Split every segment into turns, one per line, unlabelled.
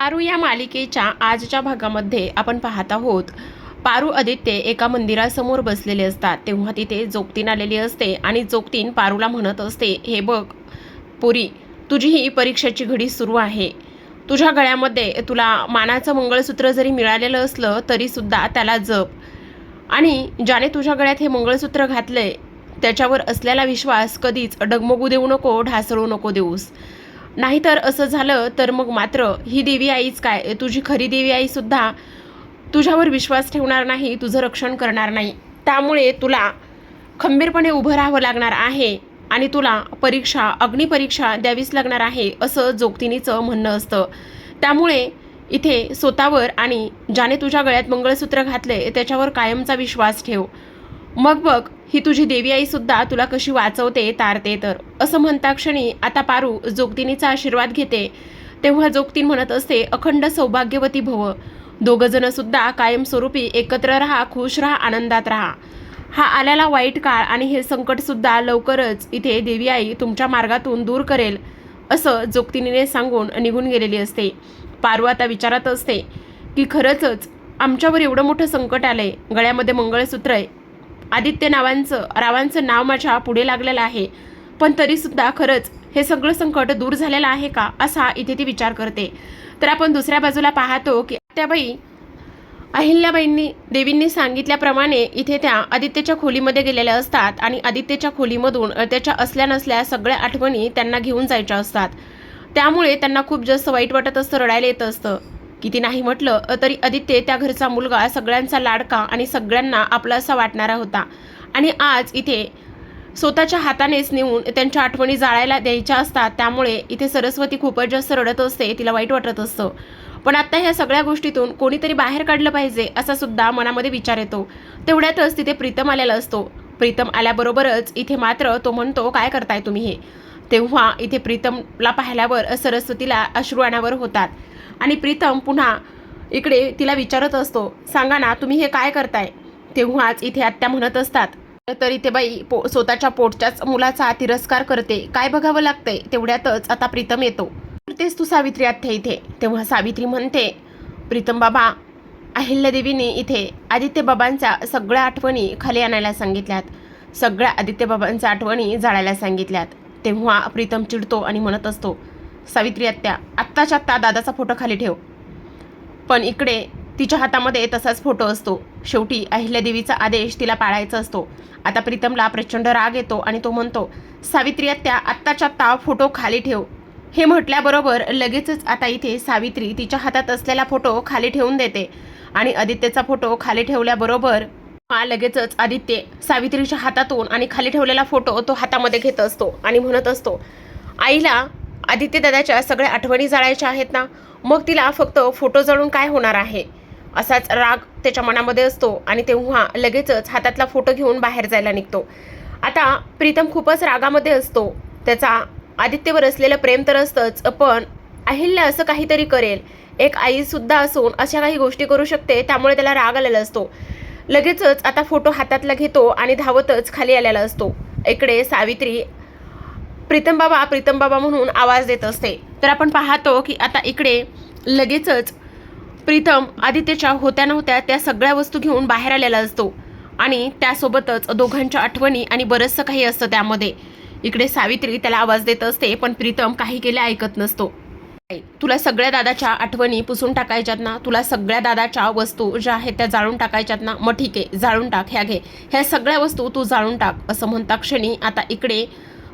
पारू या मालिकेच्या आजच्या भागामध्ये आपण पाहत आहोत. पारू आदित्य एका मंदिरासमोर बसलेले असतात. तेव्हा तिथे जोगतीन आलेली असते आणि जोगतीन पारूला म्हणत असते हे बघ पुरी तुझी ही परीक्षेची घडी सुरू आहे. तुझ्या गळ्यामध्ये तुला मानाचं मंगळसूत्र जरी मिळालेलं असलं तरीसुद्धा त्याला जप. आणि ज्याने तुझ्या गळ्यात हे मंगळसूत्र घातलंय त्याच्यावर असलेला विश्वास कधीच डगमगू देऊ नको ढासळू नको देऊस. नाहीतर असं झालं तर मग मात्र ही देवी आईच काय? तुझी खरी देवी आई सुद्धा तुझ्यावर विश्वास ठेवणार नाही तुझं रक्षण करणार नाही. त्यामुळे तुला खंबीरपणे उभं राहावं लागणार आहे आणि तुला परीक्षा अग्निपरीक्षा द्यावीच लागणार आहे असं जोगतिनीचं म्हणणं असतं. त्यामुळे इथे स्वतःवर आणि ज्याने तुझ्या गळ्यात मंगळसूत्र घातले त्याच्यावर कायमचा विश्वास ठेव. मग बघ ही तुझी देवी आई सुद्धा तुला कशी वाचवते तारते तर. असं म्हणता क्षणी आता पारू जोगतिनीचा आशीर्वाद घेते. तेव्हा जोगतीन म्हणत असते अखंड सौभाग्यवती भव. दोघंजण सुद्धा कायमस्वरूपी एकत्र राहा खुश राहा आनंदात राहा. हा आलेला वाईट काळ आणि हे संकट सुद्धा लवकरच इथे देवी आई तुमच्या मार्गातून दूर करेल असं जोगतिनीने सांगून निघून गेलेली असते. पारू आता विचारत असते की खरंच आमच्यावर एवढं मोठं संकट आलंय गळ्यामध्ये मंगळसूत्र आहे आदित्य नावांचं रावांचं नाव माझ्या पुढे लागलेलं आहे. पण तरीसुद्धा खरंच हे सगळं संकट दूर झालेलं आहे का असा इथे ती विचार करते. तर आपण दुसऱ्या बाजूला पाहतो की त्याबाई अहिल्याबाईंनी देवींनी सांगितल्याप्रमाणे इथे त्या आदित्यच्या खोलीमध्ये गेलेल्या असतात आणि आदित्यच्या खोलीमधून त्याच्या असल्या नसल्या सगळ्या आठवणी त्यांना घेऊन जायच्या असतात. त्यामुळे त्यांना खूप जास्त वाईट वाटत असतं रडायला येत असतं. किती नाही म्हटलं तरी आदित्य त्या घरचा मुलगा सगळ्यांचा लाडका आणि सगळ्यांना आपला असा वाटणारा होता. आणि आज इथे स्वतःच्या हातानेच नेऊन त्यांच्या आठवणी जाळायला द्यायच्या असतात त्यामुळे इथे सरस्वती खूपच जास्त रडत असते तिला वाईट वाटत असतं. पण आत्ता ह्या सगळ्या गोष्टीतून कोणीतरी बाहेर काढलं पाहिजे असा सुद्धा मनामध्ये विचार येतो. तेवढ्यातच तिथे प्रीतम आलेला असतो. प्रीतम आल्याबरोबरच इथे मात्र तो म्हणतो काय करताय तुम्ही हे? तेव्हा इथे प्रीतमला पाहिल्यावर सरस्वतीला अश्रू आणावर होतात. आणि प्रीतम पुन्हा इकडे तिला विचारत असतो सांगा ना तुम्ही हे काय करताय? तेव्हाच इथे आत्या म्हणत असतात तर इथे बाई पो स्वतःच्या पोटच्याच मुलाचा तिरस्कार करते. काय बघावं लागतंय? तेवढ्यातच आता प्रीतम येतो. तेच तू सावित्री आत्या इथे. तेव्हा सावित्री म्हणते प्रीतम बाबा अहिल्यादेवीने इथे आदित्य बाबांच्या सगळ्या आठवणी खाली आणायला सांगितल्यात. सगळ्या आदित्य बाबांच्या आठवणी जाळायला सांगितल्यात. तेव्हा प्रीतम चिडतो आणि म्हणत असतो सावित्री आत्या आत्ताच्या आत्ता दादाचा फोटो खाली ठेव. पण इकडे तिच्या हातामध्ये तसाच फोटो असतो. शेवटी अहिल्यादेवीचा आदेश तिला पाळायचा असतो. आता प्रीतमला प्रचंड राग येतो आणि तो म्हणतो सावित्री आत्या आत्ताच्या आत्ता फोटो खाली ठेव. हे म्हटल्याबरोबर लगेचच आता इथे सावित्री तिच्या हातात असलेला फोटो खाली ठेवून देते आणि आदित्यचा फोटो खाली ठेवल्याबरोबर हा लगेचच आदित्य सावित्रीच्या हातातून आणि खाली ठेवलेला फोटो तो हातामध्ये घेत असतो आणि म्हणत असतो आईला आदित्य दादाच्या सगळ्या आठवणी जाळायच्या आहेत ना? मग तिला फक्त फोटो जळून काय होणार आहे? असाच राग त्याच्या मनामध्ये असतो आणि तेव्हा लगेचच हातातला फोटो घेऊन बाहेर जायला निघतो. आता प्रीतम खूपच रागामध्ये असतो. त्याचा आदित्यवर असलेलं प्रेम तर असतंच पण अहिल्या असं काहीतरी करेल. एक आईसुद्धा असून अशा काही गोष्टी करू शकते त्यामुळे त्याला राग आलेला असतो. लगेचच आता फोटो हातातला घेतो आणि धावतच खाली आलेला असतो. इकडे सावित्री प्रीतम बाबा प्रीतम बाबा म्हणून आवाज देत असते. तर आपण पाहतो की आता इकडे लगेचच प्रीतम आदित्यच्या होत्या नव्हत्या त्या सगळ्या वस्तू घेऊन बाहेर आलेला असतो. आणि त्यासोबतच दोघांच्या आठवणी आणि बरंचसं काही असतं त्यामध्ये. इकडे सावित्री त्याला आवाज देत असते पण प्रीतम काही केले ऐकत नसतो. तुला सगळ्या दादाच्या आठवणी पुसून टाकायच्यात ना? तुला सगळ्या दादाच्या वस्तू ज्या आहेत त्या जाळून टाकायच्यात ना? मग ठीक आहे जाळून टाक ह्या घे. ह्या सगळ्या वस्तू तू जाळून टाक असं म्हणता क्षणी आता इकडे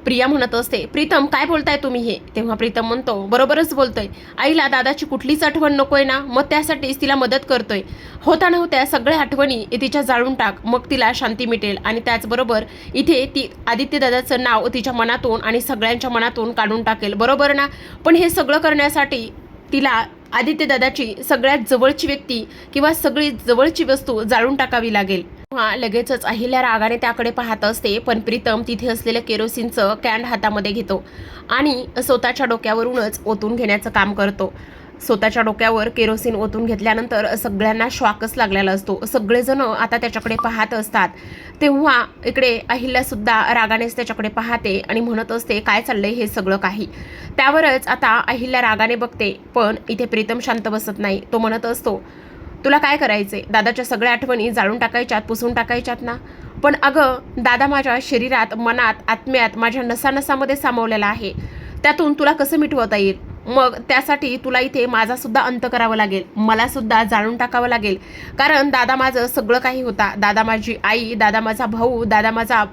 प्रिया म्हणत असते प्रीतम काय बोलताय तुम्ही हे? तेव्हा प्रीतम म्हणतो बरोबरच बोलतोय. आईला दादाची कुठलीच आठवण नकोय ना मग त्यासाठीच तिला मदत करतोय. होता नव्हत्या सगळ्या आठवणी तिच्या जाळून टाक मग तिला शांती मिटेल. आणि त्याचबरोबर इथे ती आदित्य दादाचं नाव तिच्या मनातून आणि सगळ्यांच्या मनातून काढून टाकेल. बरोबर ना? पण हे सगळं करण्यासाठी तिला आदित्य दादाची सगळ्यात जवळची व्यक्ती किंवा सगळी जवळची वस्तू जाळून टाकावी लागेल. हा लगेचच अहिल्या रागाने त्याकडे पाहत असते पण प्रीतम तिथे असलेलं केरोसिनचं कॅन्ड हातामध्ये घेतो आणि स्वतःच्या डोक्यावरूनच ओतून घेण्याचं काम करतो. स्वतःच्या डोक्यावर केरोसिन ओतून घेतल्यानंतर सगळ्यांना श्वाकच लागलेला असतो. सगळेजण आता त्याच्याकडे पाहत असतात. तेव्हा इकडे अहिल्यासुद्धा रागानेच त्याच्याकडे पाहते आणि म्हणत असते काय चाललंय हे सगळं काही? त्यावरच आता अहिल्या रागाने बघते पण इथे प्रीतम शांत बसत नाही. तो म्हणत असतो तुला काय करायचंय? दादाच्या सगळ्या आठवणी जाळून टाकायच्यात पुसून टाकायच्यात ना? पण अगं दादा माझ्या शरीरात मनात आत्म्यात माझ्या नसानसामध्ये सामावलेला आहे. त्यातून तुला कसं मिटवता येईल? मग त्यासाठी तुला इथे माझा सुद्धा अंत करावा लागेल. मला सुद्धा टाकावं लागेल. कारण दादा माझं सगळं काही होता. दादा माझी आई दादा माझा भाऊ दादा माझा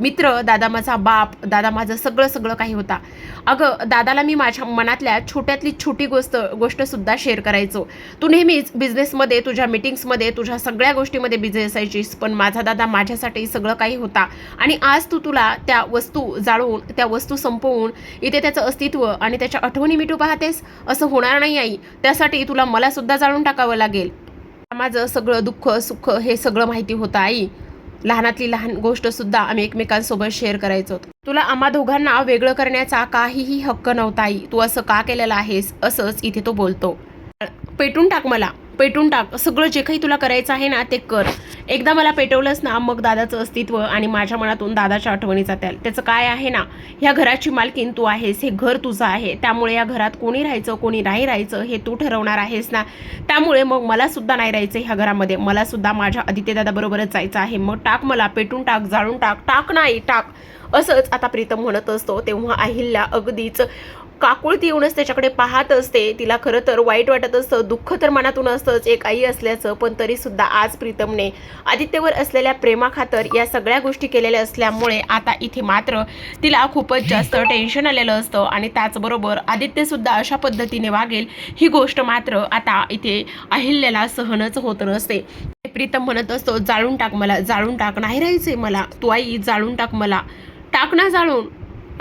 मित्र दादा माझा बाप दादा माझं सगळं सगळं काही होता. अगं दादाला मी माझ्या मनातल्या छोट्यातली छोटी गोष्ट गोष्टसुद्धा शेअर करायचो. तू नेहमीच बिझनेसमध्ये तुझ्या मिटिंग्समध्ये तुझ्या सगळ्या गोष्टीमध्ये बिझी असायचीस पण माझा दादा माझ्यासाठी सगळं काही होता. आणि आज तू तुला त्या वस्तू जाळून त्या वस्तू संपवून इथे त्याचं अस्तित्व आणि त्याच्या आठवणी मिटू पाहतेस? असं होणार नाही आई. त्यासाठी तुला मलासुद्धा जाळून टाकावं लागेल. माझं सगळं दुःख सुख हे सगळं माहिती होतं आई. लहानातली लहान गोष्ट सुद्धा आम्ही एकमेकांसोबत शेअर करायचो. तुला आम्हा दोघांना वेगळं करण्याचा काहीही हक्क नव्हता आई. तू असं का केलेलं आहेस? असंच इथे तो बोलतो. पेटून टाक मला. पेटून टाक. सगळं जे काही तुला करायचं आहे ना ते कर. एकदा मला पेटवलंस ना मग दादाचं अस्तित्व आणि माझ्या मनातून दादाच्या आठवणी जात्याल त्याचं काय आहे ना ह्या घराची मालकीन तू आहेस हे घर तुझं आहे. त्यामुळे या घरात कोणी राहायचं कोणी नाही राहायचं हे तू ठरवणार आहेस ना. त्यामुळे मग मला सुद्धा नाही राहायचं ह्या घरामध्ये. मला सुद्धा माझ्या आदित्यदादाबरोबरच जायचं आहे. मग टाक मला पेटून टाक जाळून टाक. टाक नाही टाक. असंच आता प्रीतम म्हणत असतो तेव्हा अहिल्या अगदीच काकुळती येऊनच त्याच्याकडे पाहत असते. तिला खरं तर वाईट वाटत असतं. दुःख तर मनातून असतंच. एक आई असल्याचं पण तरीसुद्धा आज प्रीतमने आदित्यवर असलेल्या प्रेमाखातर या सगळ्या गोष्टी केलेल्या असल्यामुळे आता इथे मात्र तिला खूपच जास्त टेन्शन आलेलं असतं. आणि त्याचबरोबर आदित्यसुद्धा अशा पद्धतीने वागेल ही गोष्ट मात्र आता इथे अहिल्याला सहनच होत नसते. प्रीतम म्हणत असतो जाळून टाक मला जाळून टाक. नाही राहायचंय मला. तू आई जाळून टाक मला. टाक ना जाळून.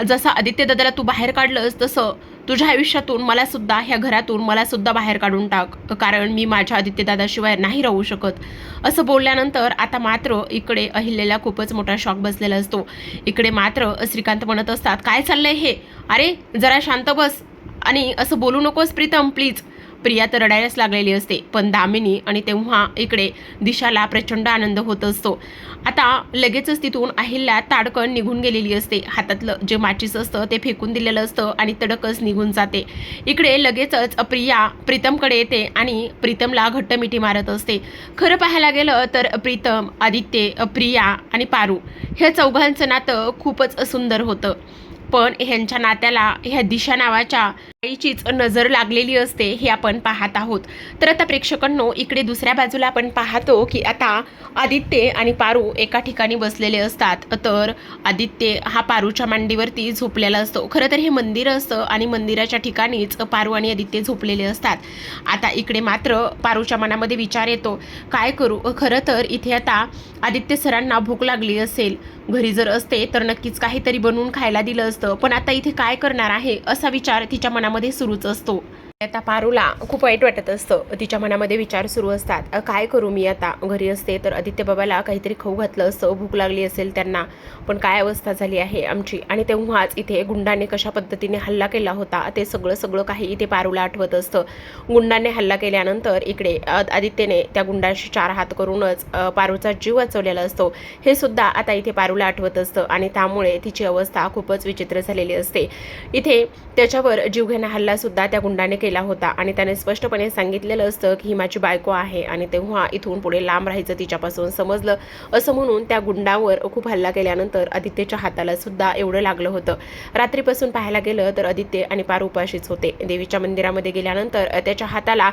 जसं आदित्य दादाला तू बाहेर काढलंस तसं तुझ्या आयुष्यातून मला सुद्धा ह्या घरातून मला सुद्धा बाहेर काढून टाक. कारण मी माझ्या आदित्य दादाशिवाय नाही राहू शकत. असं बोलल्यानंतर आता मात्र इकडे अहिल्याला खूपच मोठा शॉक बसलेला असतो. इकडे मात्र श्रीकांत म्हणत असतात काय चाललंय हे? अरे जरा शांत बस. आणि असं बोलू नकोस प्रीतम प्लीज प्रिया तर रडायलाच लागलेली असते पण दामिनी आणि तेव्हा इकडे दिशाला प्रचंड आनंद होत असतो. आता लगेचच तिथून अहिल्या ताडकन निघून गेलेली असते. हातातलं जे माचीस असतं ते फेकून दिलेलं असतं आणि तडकच निघून जाते. इकडे लगेचच प्रिया प्रीतमकडे येते आणि प्रीतमला घट्ट मिठी मारत असते. खरं पाहायला गेलं तर प्रीतम आदित्य प्रिया आणि पारू ह्या चौघांचं नातं खूपच सुंदर होतं. पण ह्यांच्या नात्याला ह्या दिशा नावाच्या आईचीच नजर लागलेली असते हे आपण पाहत आहोत. तर आता प्रेक्षकांनो इकडे दुसऱ्या बाजूला आपण पाहतो की आता आदित्य आणि पारू एका ठिकाणी बसलेले असतात. तर आदित्य हा पारूच्या मांडीवरती झोपलेला असतो. खरं तर हे मंदिर असतं आणि मंदिराच्या ठिकाणीच पारू आणि आदित्य झोपलेले असतात. आता इकडे मात्र पारूच्या मनामध्ये विचार येतो काय करू? खरं तर इथे आता आदित्य सरांना भूक लागली असेल. घरी जर असते तर नक्कीच काहीतरी बनवून खायला दिलं असतं. पण आता इथे काय करणार आहे असा विचार तिच्या मनामध्ये घरामध्ये सुरूच असतो. आता पारूला खूप वाईट वाटत असतं. तिच्या मनामध्ये विचार सुरू असतात. काय करू मी आता? घरी असते तर आदित्य बाबाला काहीतरी खाऊ घातलं असतं. भूक लागली असेल त्यांना. पण काय अवस्था झाली आहे आमची? आणि तेव्हाच इथे गुंडाने कशा पद्धतीने हल्ला केला होता? ते सगळं सगळं काही इथे पारूला आठवत असतं. गुंडाने हल्ला केल्यानंतर इकडे आदित्यने त्या गुंडाशी चार हात करूनच पारूचा जीव वाचवलेला असतो. हे सुद्धा आता इथे पारूला आठवत असतं आणि त्यामुळे तिची अवस्था खूपच विचित्र झालेली असते. इथे त्याच्यावर जीवघेणा हल्ला सुद्धा त्या गुंडाने केला होता. आणि त्याने स्पष्टपणे सांगितलेलं असतं की ही माझी बायको आहे आणि तेव्हा इथून पुढे लांब राहायचं तिच्यापासून समजलं असं म्हणून त्या गुंडावर खूप हल्ला केल्यानंतर आदित्यच्या हाताला सुद्धा एवढं लागलं होतं. रात्रीपासून पाहायला गेलं तर आदित्य आणि पार उपाशीच होते. देवीच्या मंदिरामध्ये गेल्यानंतर त्याच्या हाताला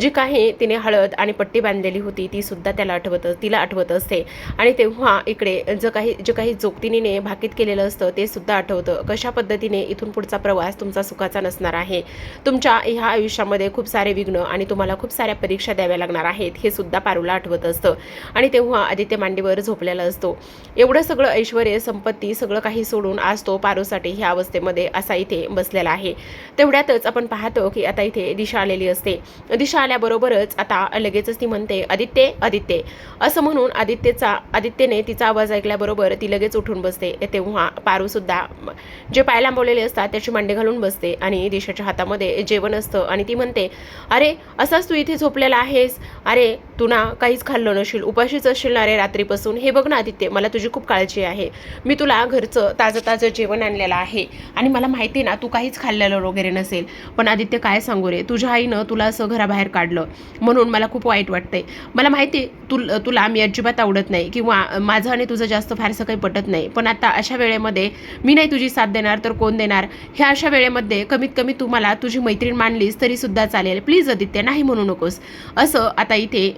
जी काही तिने हळद आणि पट्टी बांधलेली होती ती सुद्धा त्याला आठवत तिला आठवत असते. आणि तेव्हा इकडे जे काही जे काही जोगतिनीने भाकीत केलेलं असतं ते सुद्धा आठवतं. कशा पद्धतीने इथून पुढचा प्रवास तुमचा सुखाचा नसणार आहे? तुमच्या ह्या आयुष्यामध्ये खूप सारे विघ्न आणि तुम्हाला खूप साऱ्या परीक्षा द्याव्या लागणार आहेत हे सुद्धा पारूला आठवत असतं. आणि तेव्हा आदित्य मांडीवर झोपलेला असतो. एवढं सगळं ऐश्वर संपत्ती सगळं काही सोडून आज तो पारूसाठी ह्या अवस्थेमध्ये असा इथे बसलेला आहे. तेवढ्यातच आपण पाहतो की आता इथे दिशा आलेली असते. दिशा आल्याबरोबरच आता लगेचच ती म्हणते आदित्य आदित्य. असं म्हणून आदित्यचा आदित्यने तिचा आवाज ऐकल्याबरोबर ती लगेच उठून बसते. तेव्हा पारूसुद्धा जे पाय लांबवलेले असतात त्याची मांडी घालून बसते आणि दिशाच्या हातामध्ये जेवण असतं. आणि ती म्हणते अरे असाच तू इथे झोपलेला आहेस? अरे तू ना काहीच खाल्लं नशील. उपाशीच असशील ना रे रात्रीपासून. हे बघ ना आदित्य मला तुझी खूप काळजी आहे. मी तुला घरचं ताजं ताजं जेवण आणलेलं आहे. आणि मला माहिती आहे ना तू काहीच खाल्लेलं वगैरे नसेल. पण आदित्य काय सांगू रे? तुझ्या आईनं तुला असं घराबाहेर काढलं. म्हणून मला खूप वाईट वाटतंय. मला माहिती आहे, तुला मी अजिबात आवडत नाही. किंवा माझं आणि तुझं जास्त फारसं काही पटत नाही. पण आता अशा वेळेमध्ये मी नाही तुझी साथ देणार तर कोण देणार? ह्या अशा वेळेमध्ये कमीत कमी तू मला तुझी मैत्रीण मानलीस तरी सुद्धा चालेल. प्लीज आदित्य नाही म्हणू नकोस. असं आता इथे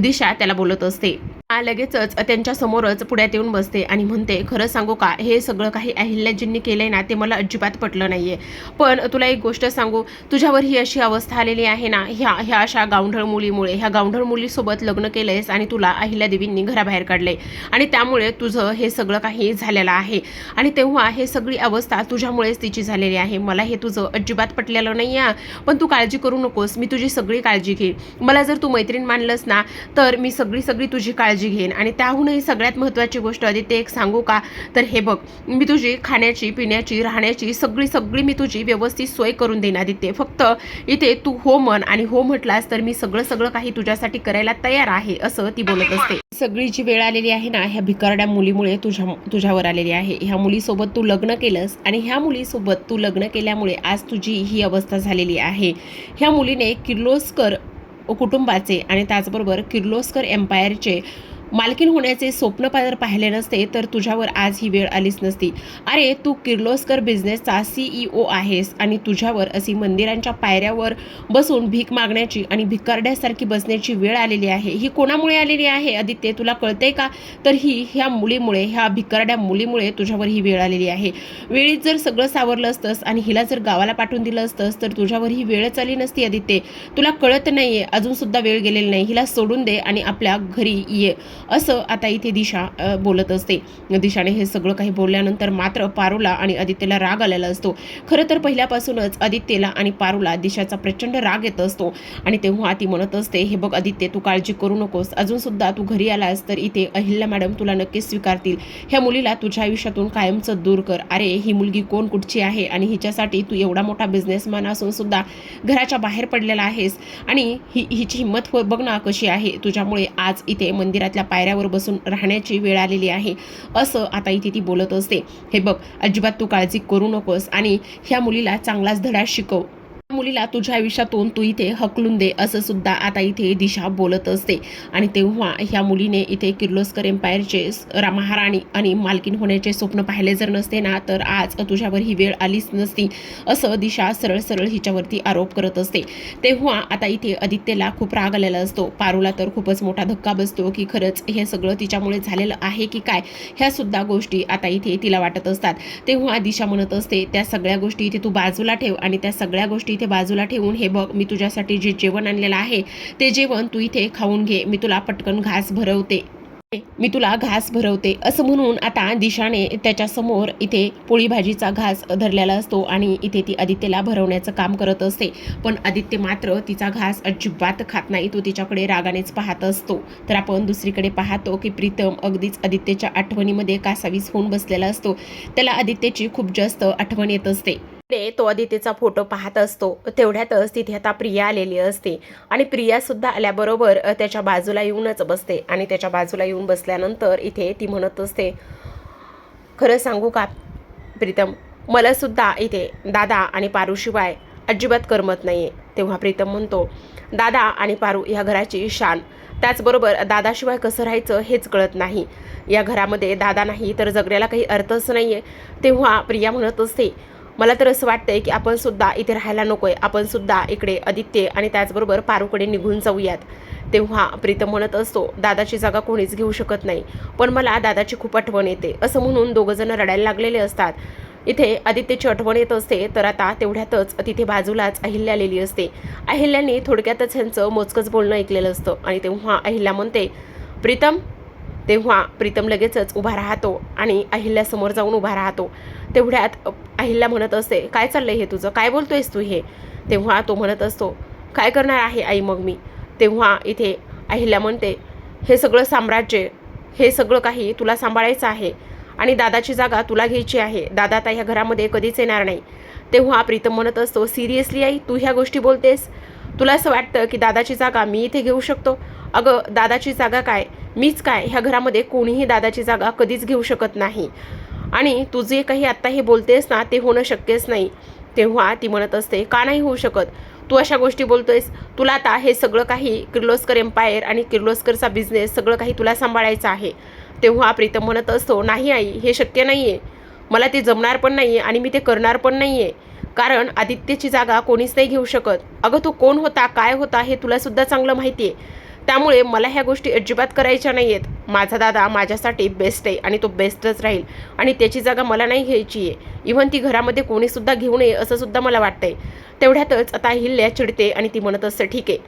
दिशा त्याला बोलत असते. लगेचच त्यांच्या समोरच पुढ्यात येऊन बसते आणि म्हणते खरं सांगू का? हे सगळं काही अहिल्याजींनी केलंय ना ते मला अजिबात पटलं नाहीये. पण तुला एक गोष्ट सांगू तुझ्यावर ही अशी अवस्था आलेली आहे ना ह्या ह्या अशा गावढळ मुलीमुळे ह्या गावढळ मुलीसोबत लग्न केलंयस आणि तुला अहिल्यादेवींनी घराबाहेर काढले आणि त्यामुळे तुझं हे सगळं काही झालेलं आहे. आणि तेव्हा हे सगळी अवस्था तुझ्यामुळेच तिची झालेली आहे. मला हे तुझं अजिबात पटलेलं नाही आहे पण तू काळजी करू नकोस. मी तुझी सगळी काळजी घेईन. मला जर तू मैत्रीण मानलंस ना तर मी सगळी सगळी तुझी काळजी काळजी घेईन. आणि त्याहूनही सगळ्यात महत्त्वाची गोष्ट आदित्य एक सांगू का? तर हे बघ मी तुझी खाण्याची पिण्याची राहण्याची सगळी सगळी मी तुझी व्यवस्थित सोय करून देईन आदित्य. फक्त इथे तू हो म्हण आणि हो म्हटलास तर मी सगळं सगळं काही तुझ्यासाठी करायला तयार आहे असं ती बोलत असते. सगळी जी वेळ आलेली आहे ना ह्या भिकारड्या मुलीमुळे तुझ्या तुझ्यावर आलेली आहे. ह्या मुलीसोबत तू लग्न केलंस आणि ह्या मुलीसोबत तू लग्न केल्यामुळे आज तुझी ही अवस्था झालेली आहे. ह्या मुलीने किर्लोस्कर कुटुंबाचे आणि त्याचबरोबर किर्लोस्कर एम्पायरचे मालकीन होण्याचे स्वप्न जर पाहिले नसते तर तुझ्यावर आज ही वेळ आलीच नसती. अरे तू किर्लोस्कर बिझनेसचा सीईओ आहेस आणि तुझ्यावर अशी मंदिरांच्या पायऱ्यावर बसून भीक मागण्याची आणि भिकारड्यासारखी बसण्याची वेळ आलेली आहे. ही कोणामुळे आलेली आहे? आदित्य तुला कळतंय का? तर ही ह्या मुलीमुळे ह्या भिकारड्या मुलीमुळे तुझ्यावर ही वेळ आलेली आहे. वेळीत जर सगळं सावरलं असतंस आणि हिला जर गावाला पाठवून दिलं असतंस तर तुझ्यावर ही वेळच आली नसती आदित्य. तुला कळत नाहीये अजून सुद्धा वेळ गेलेली नाही. हिला सोडून दे आणि आपल्या घरी ये. असं आता इथे दिशा बोलत असते. दिशाने हे सगळं काही बोलल्यानंतर मात्र पारूला आणि आदित्यला राग आलेला असतो. खरं तर पहिल्यापासूनच आदित्यला आणि पारूला दिशाचा प्रचंड राग येत असतो. आणि तेव्हा ती म्हणत असते हे बघ आदित्य तू काळजी करू नकोस. अजून सुद्धा तू घरी आलास तर इथे अहिल्या मॅडम तुला नक्कीच स्वीकारतील. ह्या मुलीला तुझ्या आयुष्यातून कायमचं दूर कर. अरे ही मुलगी कोण कुठची आहे? आणि हिच्यासाठी तू एवढा मोठा बिझनेसमॅन असून सुद्धा घराच्या बाहेर पडलेला आहेस. आणि ही हिची हिंमत हो- बघ ना कशी आहे. तुझ्यामुळे आज इथे मंदिरातल्या पायऱ्यावर बसून राहण्याची वेळ आलेली आहे. असं आता इथे ती बोलत असते. हे बघ अजिबात तू काळजी करू नकोस आणि ह्या मुलीला चांगलाच धडा शिकव. मुलीला तुझ्या आयुष्यातून तू इथे हकलून दे असं सुद्धा आता इथे दिशा बोलत असते. आणि तेव्हा ह्या मुलीने इथे किर्लोस्कर एम्पायरचे रा- महाराणी आणि मालकीन होण्याचे स्वप्न पाहिले जर नसते ना तर आज तुझ्यावर ही वेळ आलीच नसती असं दिशा सरळ सरळ हिच्यावरती आरोप करत असते. तेव्हा आता इथे आदित्यला खूप राग आलेला असतो. पारूला तर खूपच मोठा धक्का बसतो की खरंच हे सगळं तिच्यामुळे झालेलं आहे की काय ह्या सुद्धा गोष्टी आता इथे तिला वाटत असतात. तेव्हा दिशा म्हणत असते त्या सगळ्या गोष्टी इथे तू बाजूला ठेव आणि त्या सगळ्या गोष्टी इथे बाजूला ठेवून हे बघ मी तुझ्यासाठी जे जेवण आणलेलं आहे ते जेवण तू इथे खाऊन घे मी तुला पटकन घास भरवते. मी तुला घास भरवते. असं म्हणून आता दिशाने त्याच्यासमोर इथे पोळी भाजीचा घास धरलेला असतो आणि इथे ती आदित्यला भरवण्याचं काम करत असते. पण आदित्य मात्र तिचा घास अजिबात खात नाही तो तिच्याकडे रागानेच पाहत असतो. तर आपण दुसरीकडे पाहतो की प्रीतम अगदीच आदित्यच्या आठवणीमध्ये कासावीस होऊन बसलेला असतो. त्याला आदित्यची खूप जास्त आठवण येत असते. ते तो आदित्यचा फोटो पाहत असतो तेवढ्यातच तिथे आता प्रिया आलेली असते. आणि प्रिया सुद्धा आल्याबरोबर त्याच्या बाजूला येऊनच बसते. आणि त्याच्या बाजूला येऊन बसल्यानंतर इथे ती म्हणत असते खरं सांगू का प्रीतम? मलासुद्धा इथे दादा आणि पारूशिवाय अजिबात करमत नाही आहे तेव्हा प्रीतम म्हणतो दादा आणि पारू ह्या घराची शान. त्याचबरोबर दादाशिवाय कसं राहायचं हेच कळत नाही. या घरामध्ये दादा नाही तर जगण्याला काही अर्थच नाही आहे तेव्हा प्रिया म्हणत असते मला तर असं वाटतंय की आपण सुद्धा इथे राहायला नकोय. आपण सुद्धा इकडे आदित्य आणि त्याचबरोबर पारूकडे निघून जाऊयात. तेव्हा प्रीतम म्हणत असतो दादाची जागा कोणीच घेऊ शकत नाही. पण मला दादाची खूप आठवण येते. असं म्हणून दोघंजण रडायला लागलेले असतात. इथे आदित्यची आठवण येत असते तर आता तेवढ्यातच तिथे बाजूलाच अहिल्या आलेली असते. अहिल्याने थोडक्यातच ह्यांचं मोजकंच बोलणं ऐकलेलं असतं आणि तेव्हा अहिल्या म्हणते प्रीतम? तेव्हा प्रीतम लगेचच उभा राहतो आणि अहिल्यासमोर जाऊन उभा राहतो. तेवढ्यात अहिल्या म्हणत असते काय चाललंय हे तुझं? काय बोलतोयस तू हे? तेव्हा तो म्हणत असतो काय करणार आहे आई मग मी? तेव्हा इथे अहिल्या म्हणते हे सगळं साम्राज्य हे सगळं काही तुला सांभाळायचं आहे आणि दादाची जागा तुला घ्यायची आहे. दादा आता ह्या घरामध्ये कधीच येणार नाही. तेव्हा प्रीतम म्हणत असतो सिरियसली आई तू ह्या गोष्टी बोलतेस? तुला असं वाटतं की दादाची जागा मी इथे घेऊ शकतो? अगं दादाची जागा काय? मीच काय? ह्या घरामध्ये कोणीही दादाची जागा कधीच घेऊ शकत नाही. आणि तू जे काही आत्ता हे बोलतेस ना ते होणं शक्यच नाही. तेव्हा ती म्हणत असते का नाही होऊ शकत? तू अशा गोष्टी बोलतोयस. तुला आता हे सगळं काही किर्लोस्कर एम्पायर आणि किर्लोस्करचा बिझनेस सगळं काही तुला सांभाळायचं आहे. तेव्हा प्रीतम म्हणत असतो नाही आई हे शक्य नाही आहे मला ते जमणार पण नाही आहे आणि मी ते करणार पण नाही आहे कारण आदित्यची जागा कोणीच नाही घेऊ शकत. अगं तो कोण होता काय होता हे तुलासुद्धा चांगलं माहिती आहे त्यामुळे मला ह्या गोष्टी अजिबात करायच्या नाही आहेत माझा दादा माझ्यासाठी बेस्ट आहे आणि तो बेस्टच राहील. आणि त्याची जागा मला नाही घ्यायची आहे. इव्हन ती घरामध्ये कोणीसुद्धा घेऊ नये असं सुद्धा मला वाटतंय. तेवढ्यातच आता हिल्ल्या चिडते आणि ती म्हणत असते ठीक आहे.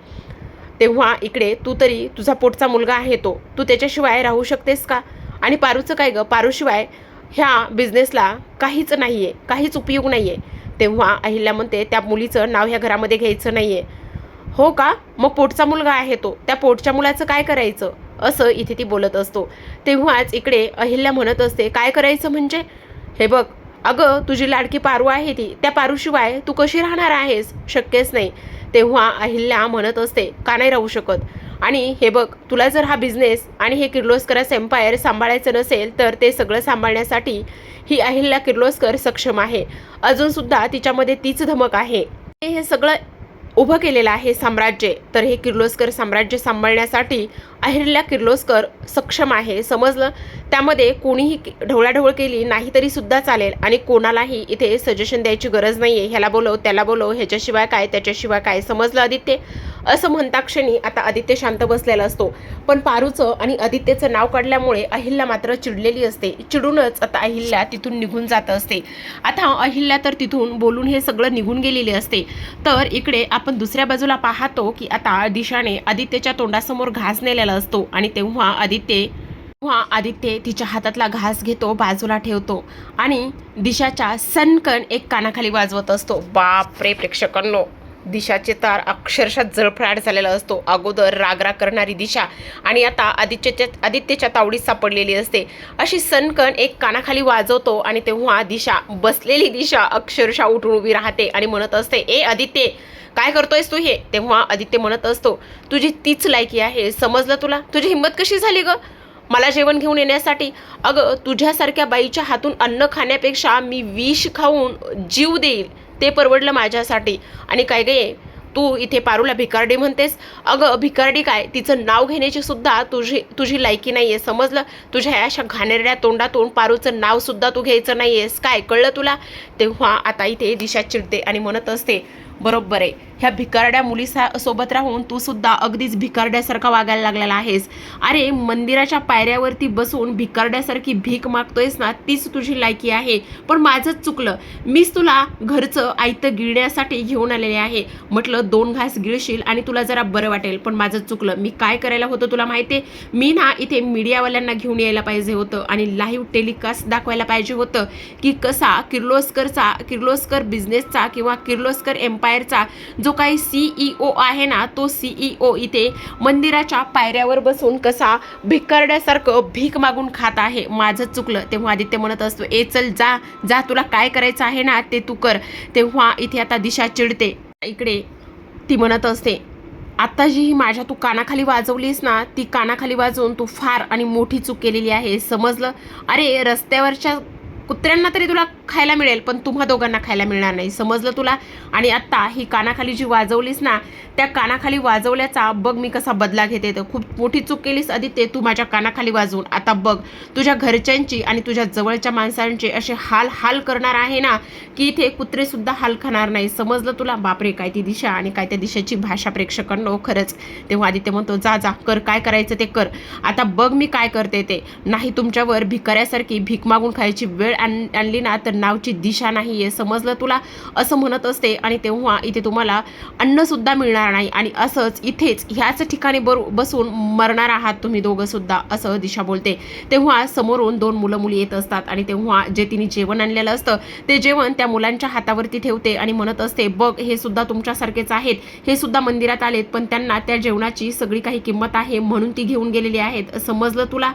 तेव्हा इकडे तू तरी तुझा पोटचा मुलगा आहे तो. तू त्याच्याशिवाय राहू शकतेस का? आणि पारूचं काय गं? पारूशिवाय ह्या बिझनेसला काहीच नाही आहे काहीच उपयोग नाही आहे तेव्हा अहिल्या म्हणते त्या मुलीचं नाव ह्या घरामध्ये घ्यायचं नाही आहे हो का? मग पोटचा मुलगा आहे तो. त्या पोटच्या मुलाचं काय करायचं? असं इथे ती बोलत असतो. तेव्हाच इकडे अहिल्या म्हणत असते काय करायचं म्हणजे? हे बघ अगं तुझी लाडकी पारू आहे ती. त्या पारूशिवाय तू कशी राहणार आहेस? शक्यच नाही. तेव्हा अहिल्या म्हणत असते का नाही राहू शकत? आणि हे बघ तुला जर हा बिझनेस आणि हे किर्लोस्करच एम्पायर सांभाळायचं नसेल तर ते सगळं सांभाळण्यासाठी ही अहिल्या किर्लोस्कर सक्षम आहे. अजूनसुद्धा तिच्यामध्ये तीच धमक आहे. हे सगळं उभं केलेलं आहे साम्राज्य. तर हे किर्लोस्कर साम्राज्य सांभाळण्यासाठी अहिरल्या किर्लोस्कर सक्षम आहे. समजलं? त्यामध्ये कोणीही ढवळाढवळ केली नाही तरी सुद्धा चालेल आणि कोणालाही इथे सजेशन द्यायची गरज नाही आहे ह्याला बोलव त्याला बोलव ह्याच्याशिवाय काय त्याच्याशिवाय काय? समजलं आदित्य? असं म्हणता क्षणी आता आदित्य शांत बसलेला असतो. पण पारूचं आणि आदित्यचं नाव काढल्यामुळे अहिल्या मात्र चिडलेली असते. चिडूनच आता अहिल्या तिथून निघून जात असते. आता अहिल्या तर तिथून बोलून हे सगळं निघून गेलेले असते. तर इकडे आपण दुसऱ्या बाजूला पाहतो की आता दिशाने आदित्यच्या तोंडासमोर घास नेलेला असतो आणि तेव्हा आदित्य तेव्हा आदित्य तिच्या हातातला घास घेतो बाजूला ठेवतो आणि दिशाच्या सनकन एक कानाखाली वाजवत असतो. बाप रे प्रेक्षकांनो. दिशाचे तार अक्षरशः जळफळाट झालेला असतो. अगोदर रागरा करणारी दिशा आणि आता आदित्यच्या आदित्यच्या तावडीत सापडलेली असते. अशी सनकण एक कानाखाली वाजवतो आणि तेव्हा दिशा बसलेली दिशा अक्षरशः उठून उभी राहते आणि म्हणत असते ए आदित्य काय करतोयस तू हे? तेव्हा आदित्य म्हणत असतो तुझी तीच लायकी आहे समजलं तुला? तुझी हिंमत कशी झाली ग? मला जेवण घेऊन येण्यासाठी? अगं तुझ्यासारख्या बाईच्या हातून अन्न खाण्यापेक्षा मी विष खाऊन जीव देईल. ते परवडलं माझ्यासाठी. आणि काय गे तू इथे पारूला भिकारडी म्हणतेस. अगं भिकारडी काय? तिचं नाव घेण्याची सुद्धा तुझी तुझी लायकी नाही आहे समजलं? तुझ्या या अशा घाणेरड्या तोंडातून पारूचं नावसुद्धा तू घ्यायचं नाही आहेस काय कळलं तुला? तेव्हा आता इथे दिशा चिडते आणि म्हणत असते बरोबर आहे. ह्या भिकारड्या मुलीसा सोबत राहून तू सुद्धा अगदीच भिकारड्यासारखा वागायला लागलेला आहेस. अरे मंदिराच्या पायऱ्यावरती बसून भिकारड्यासारखी भीक मागतोयस ना तीच तुझी लायकी आहे. पण माझंच चुकलं. मीच तुला घरचं आयतं गिळण्यासाठी घेऊन आलेले आहे. म्हटलं दोन घास गिळशील आणि तुला जरा बरं वाटेल पण माझं चुकलं. मी काय करायला होतं तुला माहिती आहे मी ना इथे मीडियावाल्यांना घेऊन यायला पाहिजे होतं आणि लाईव्ह टेलिकास्ट दाखवायला पाहिजे होतं की कसा किर्लोस्करचा किर्लोस्कर बिझनेसचा किंवा किर्लोस्कर एम्पायरचा जो काही सीईओ आहे ना तो सीईओ इथे मंदिराच्या पायऱ्यावर बसून कसा भिकारड्यासारखं भीक मागून खात आहे. माझं चुकलं. तेव्हा आदित्य म्हणत असतो ए चल जा जा तुला काय करायचं आहे ना ते तू कर. तेव्हा इथे आता दिशा चिडते. इकडे ती म्हणत असते आत्ता जी ही माझ्या तू कानाखाली वाजवलीस ना ती कानाखाली वाजवून तू फार आणि मोठी चूक केलेली आहे. समजलं? अरे रस्त्यावरच्या कुत्र्यांना तरी तुला खायला मिळेल पण तुम्हा दोघांना खायला मिळणार नाही. समजलं तुला? आणि आत्ता ही कानाखाली जी वाजवलीस ना त्या कानाखाली वाजवल्याचा बघ मी कसा बदला घेते तर खूप मोठी चूक केलीस आदित्य तू माझ्या कानाखाली वाजवून. आता बघ तुझ्या घरच्यांची आणि तुझ्या जवळच्या माणसांचे असे हाल हाल करणार आहे ना की इथे कुत्रेसुद्धा हाल खाणार नाही. समजलं तुला? बापरे काय ती दिशा आणि काय त्या दिशेची भाषा प्रेक्षकांनो? खरंच. तेव्हा आदित्य म्हणतो जा जा कर काय करायचं ते कर. आता बघ मी काय करते ते. नाही तुमच्यावर भिकाऱ्यासारखी भीक मागून खायची वेळ आण आणली ना तर नावची दिशा नाही आहे समजलं तुला? असं म्हणत असते आणि तेव्हा इथे तुम्हाला अन्नसुद्धा मिळणार नाही आणि असंच इथेच ह्याच ठिकाणी बर बसून मरणार आहात तुम्ही दोघं सुद्धा असं दिशा बोलते. तेव्हा समोरून दोन मुलं मुली येत असतात आणि तेव्हा जे तिने जेवण आणलेलं असतं ते जेवण त्या मुलांच्या हातावरती ठेवते आणि म्हणत असते बघ हे सुद्धा तुमच्यासारखेच आहेत. हे सुद्धा मंदिरात आलेत पण त्यांना त्या जेवणाची सगळी काही किंमत आहे म्हणून ती घेऊन गेलेली आहेत. समजलं तुला?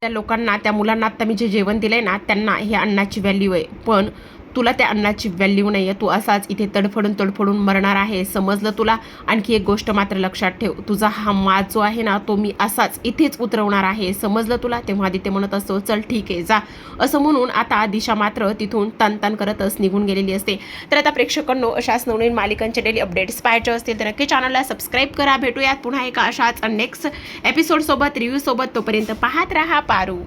त्या लोकांना त्या मुलांना आता मी जे जेवण दिलंय ना त्यांना हे अन्नाची व्हॅल्यू आहे. पण तुला त्या अन्नाची व्हॅल्यू नाही आहे तू असाच इथे तडफडून तडफडून मरणार आहे. समजलं तुला? आणखी एक गोष्ट मात्र लक्षात ठेव. तुझा हा माज जो आहे ना तो मी असाच इथेच उतरवणार आहे. समजलं तुला? तेव्हा आदित्य म्हणत असतो चल ठीक आहे जा. असं म्हणून आता दिशा मात्र तिथून तन करतच निघून गेलेली असते. तर आता प्रेक्षकांनो अशाच नवनवीन मालिकांचे डेली अपडेट्स पाहायचे असतील तर नक्की चॅनलला सबस्क्राईब करा. भेटूयात पुन्हा एका अशाच नेक्स्ट एपिसोडसोबत रिव्ह्यूसोबत तोपर्यंत पाहत राहा पारू.